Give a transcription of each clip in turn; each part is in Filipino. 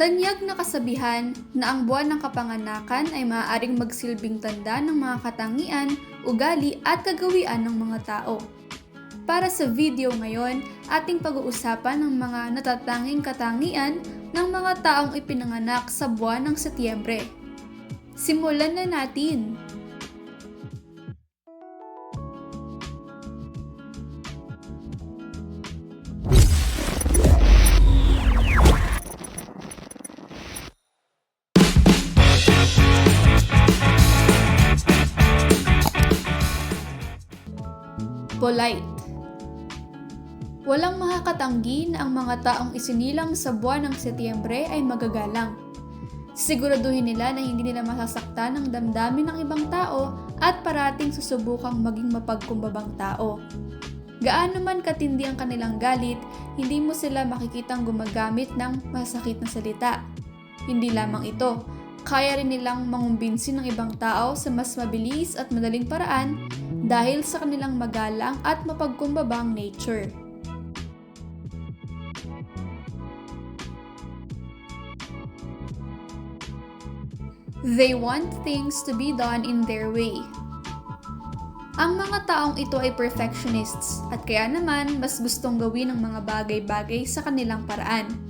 Tanyag na kasabihan na ang buwan ng kapanganakan ay maaaring magsilbing tanda ng mga katangian, ugali at kagawian ng mga tao. Para sa video ngayon, ating pag-uusapan ang mga natatanging katangian ng mga taong ipinanganak sa buwan ng Setyembre. Simulan na natin! Polite Walang makakatanggi na ang mga taong isinilang sa buwan ng Setyembre ay magagalang. Siguraduhin nila na hindi nila masasaktan ang damdamin ng ibang tao at parating susubukang maging mapagkumbabang tao. Gaano man katindi ang kanilang galit, hindi mo sila makikitang gumagamit ng masakit na salita. Hindi lamang ito, kaya rin nilang mangumbinsin ng ibang tao sa mas mabilis at madaling paraan dahil sa kanilang magalang at mapagkumbabang nature. They want things to be done in their way. Ang mga taong ito ay perfectionists at kaya naman mas gustong gawin ang mga bagay-bagay sa kanilang paraan.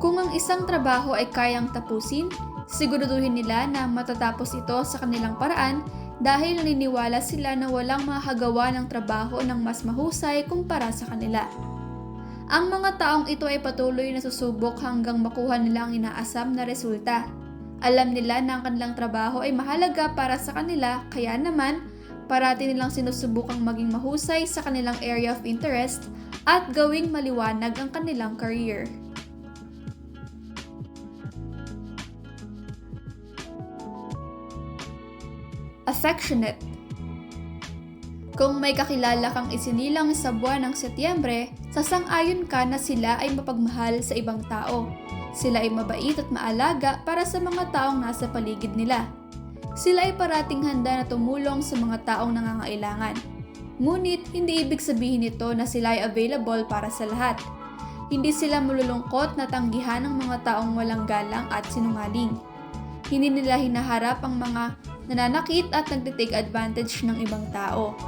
Kung ang isang trabaho ay kayang tapusin, siguraduhin nila na matatapos ito sa kanilang paraan dahil naniniwala sila na walang makakagawa ng trabaho ng mas mahusay kumpara sa kanila. Ang mga taong ito ay patuloy na susubok hanggang makuha nila ang inaasam na resulta. Alam nila na ang kanilang trabaho ay mahalaga para sa kanila, kaya naman, parati nilang sinusubukang maging mahusay sa kanilang area of interest at gawing maliwanag ang kanilang career. Affectionate Kung may kakilala kang isinilang sa buwan ng Setyembre, sasang-ayon ka na sila ay mapagmahal sa ibang tao. Sila ay mabait at maalaga para sa mga taong nasa paligid nila. Sila ay parating handa na tumulong sa mga taong nangangailangan. Ngunit hindi ibig sabihin nito na sila ay available para sa lahat. Hindi sila malulungkot na tanggihan ng mga taong walang galang at sinungaling. Hindi nila hinaharap ang mga nananakit at nagtitake advantage ng ibang tao.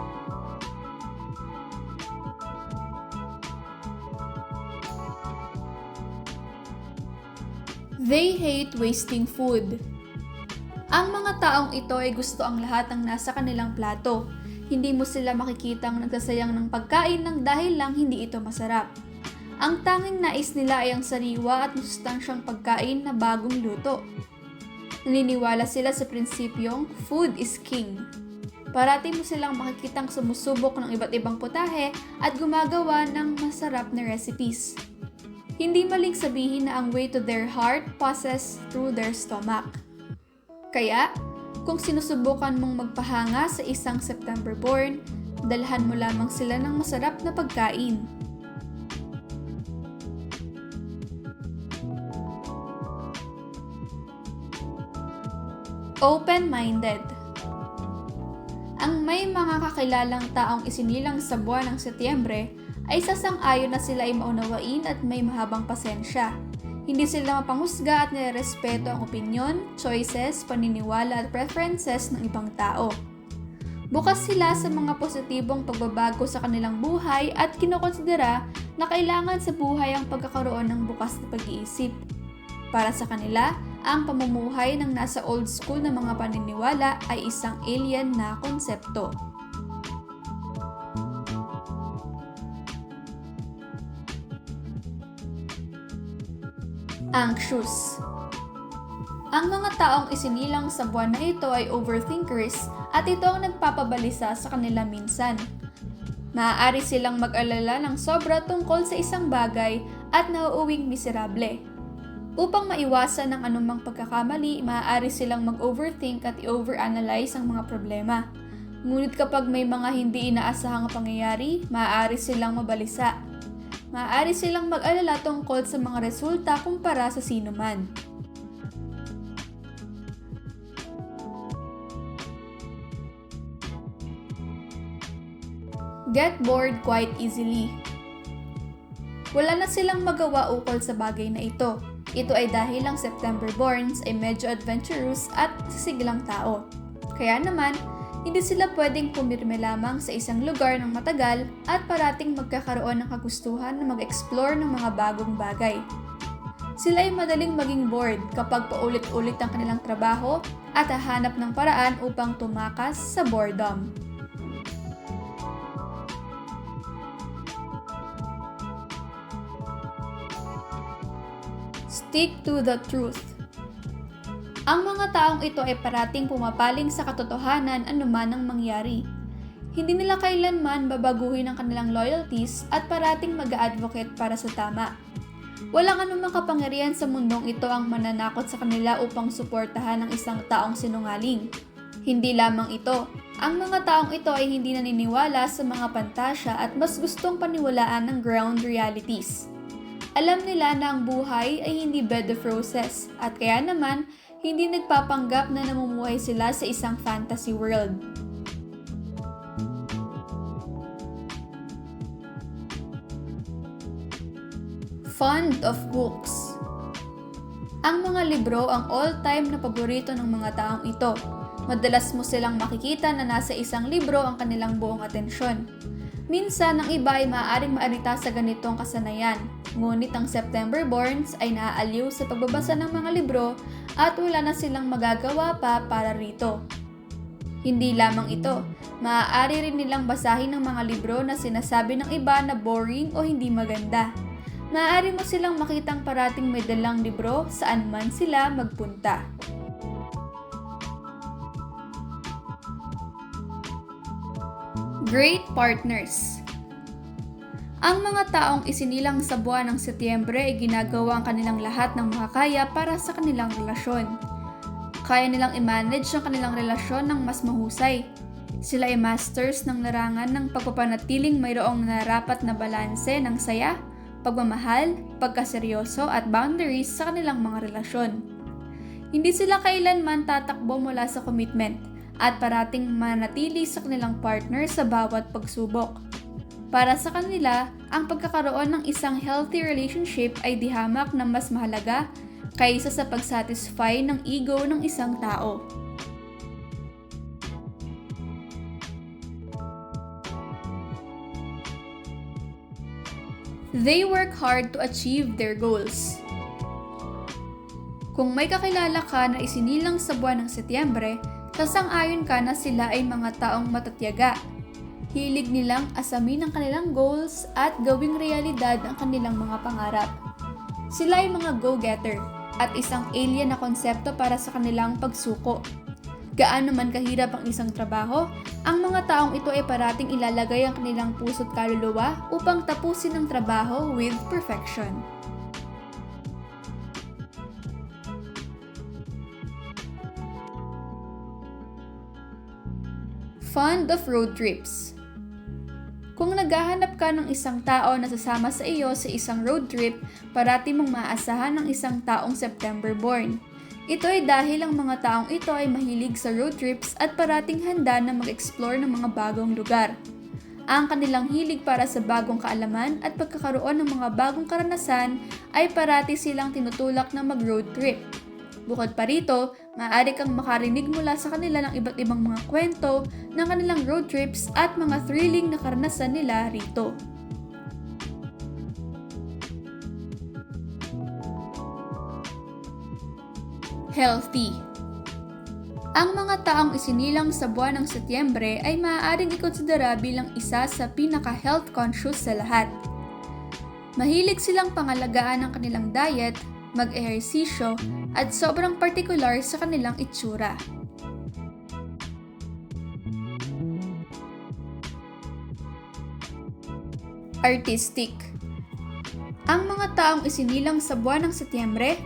They hate wasting food. Ang mga taong ito ay gusto ang lahat ng nasa kanilang plato. Hindi mo sila makikitang nagsasayang ng pagkain ng dahil lang hindi ito masarap. Ang tanging nais nila ay ang sariwa at masustansyang pagkain na bagong luto. Naniniwala sila sa prinsipyong food is king. Parati mo silang makikitang sumusubok ng iba't ibang putahe at gumagawa ng masarap na recipes. Hindi maling sabihin na ang way to their heart passes through their stomach. Kaya, kung sinusubukan mong magpahanga sa isang September born, dalhan mo lamang sila ng masarap na pagkain. Open-minded Ang may mga kakilalang taong isinilang sa buwan ng Setyembre ay sasang-ayon na sila ay maunawain at may mahabang pasensya. Hindi sila mapanghusga at nirespeto ang opinyon, choices, paniniwala at preferences ng ibang tao. Bukas sila sa mga positibong pagbabago sa kanilang buhay at kinokonsidera na kailangan sa buhay ang pagkakaroon ng bukas na pag-iisip. Para sa kanila, ang pamumuhay ng nasa old school na mga paniniwala ay isang alien na konsepto. Anxious Ang mga taong isinilang sa buwan na ito ay overthinkers at ito ang nagpapabalisa sa kanila minsan. Maaari silang mag-alala ng sobra tungkol sa isang bagay at nauuwing miserable. Upang maiwasan ang anumang pagkakamali, maaari silang mag-overthink at i-overanalyze ang mga problema. Ngunit kapag may mga hindi inaasahang pangyayari, maaari silang mabalisa. Maaari silang mag-alala tungkol sa mga resulta kumpara sa sino man. Get bored quite easily. Wala na silang magawa ukol sa bagay na ito. Ito ay dahil ang September borns ay medyo adventurous at sisiglang tao. Kaya naman, hindi sila pwedeng pumirme lamang sa isang lugar ng matagal at parating magkakaroon ng kagustuhan na mag-explore ng mga bagong bagay. Sila ay madaling maging bored kapag paulit-ulit ang kanilang trabaho at hahanap ng paraan upang tumakas sa boredom. Stick to the truth. Ang mga taong ito ay parating pumapaling sa katotohanan anuman ang mangyari. Hindi nila kailanman babaguhin ang kanilang loyalties at parating mag-advocate para sa tama. Walang anumang kapangyarihan sa mundong ito ang mananakot sa kanila upang suportahan ang isang taong sinungaling. Hindi lamang ito, ang mga taong ito ay hindi naniniwala sa mga pantasya at mas gustong paniwalaan ng ground realities. Alam nila na ang buhay ay hindi bed of roses at kaya naman hindi nagpapanggap na namumuhay sila sa isang fantasy world. Fond of books Ang mga libro ang all-time na paborito ng mga taong ito. Madalas mo silang makikita na nasa isang libro ang kanilang buong atensyon. Minsan, ang iba ay maaaring maarita sa ganitong kasanayan. Ngunit ang September Borns ay naaaliw sa pagbabasa ng mga libro at wala na silang magagawa pa para rito. Hindi lamang ito, maaari rin nilang basahin ng mga libro na sinasabi ng iba na boring o hindi maganda. Maaari mo silang makitang parating may dalang libro saan man sila magpunta. Great Partners Ang mga taong isinilang sa buwan ng Setyembre ay ginagawa ang kanilang lahat ng makakaya para sa kanilang relasyon. Kaya nilang i-manage ang kanilang relasyon ng mas mahusay. Sila ay masters ng larangan ng pagpapanatiling mayroong narapat na balanse ng saya, pagmamahal, pagkaseryoso at boundaries sa kanilang mga relasyon. Hindi sila kailanman tatakbo mula sa commitment at parating manatili sa kanilang partner sa bawat pagsubok. Para sa kanila, ang pagkakaroon ng isang healthy relationship ay dihamak na mas mahalaga kaysa sa pagsatisfy ng ego ng isang tao. They work hard to achieve their goals. Kung may kakilala ka na isinilang sa buwan ng Setyembre, kasang-ayon ka na sila ay mga taong matatyaga. Hilig nilang asamin ang kanilang goals at gawing realidad ang kanilang mga pangarap. Sila ay mga go-getter at isang alien na konsepto para sa kanilang pagsuko. Gaano man kahirap ang isang trabaho, ang mga taong ito ay parating ilalagay ang kanilang puso't kaluluwa upang tapusin ang trabaho with perfection. Fond of road trips. Kung naghahanap ka ng isang tao na sasama sa iyo sa isang road trip, parati mong maaasahan ng isang taong September born. Ito ay dahil ang mga taong ito ay mahilig sa road trips at parating handa na mag-explore ng mga bagong lugar. Ang kanilang hilig para sa bagong kaalaman at pagkakaroon ng mga bagong karanasan ay parati silang tinutulak na mag-road trip. Bukod pa rito, maaari kang makarinig mula sa kanila ng iba't ibang mga kwento ng kanilang road trips at mga thrilling na karanasan nila rito. Healthy Ang mga taong isinilang sa buwan ng Setyembre ay maaaring ikonsidera bilang isa sa pinaka-health conscious sa lahat. Mahilig silang pangalagaan ang kanilang diet, mag-ehersisyo, at sobrang particular sa kanilang itsura. Artistic Ang mga taong isinilang sa buwan ng Setyembre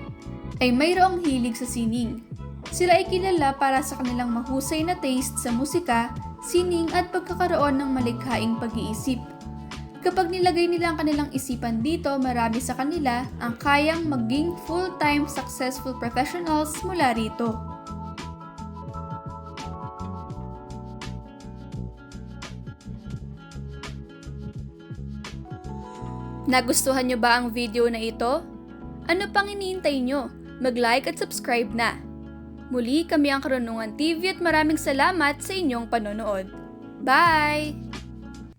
ay mayroong hilig sa sining. Sila ay kilala para sa kanilang mahusay na taste sa musika, sining at pagkakaroon ng malikhaing pag-iisip. Kapag nilagay nila ang kanilang isipan dito, marami sa kanila ang kayang maging full-time successful professionals mula rito. Nagustuhan nyo ba ang video na ito? Ano pang iniintay nyo? Mag-like at subscribe na. Muli kami ang Karunungan TV at maraming salamat sa inyong panonood. Bye!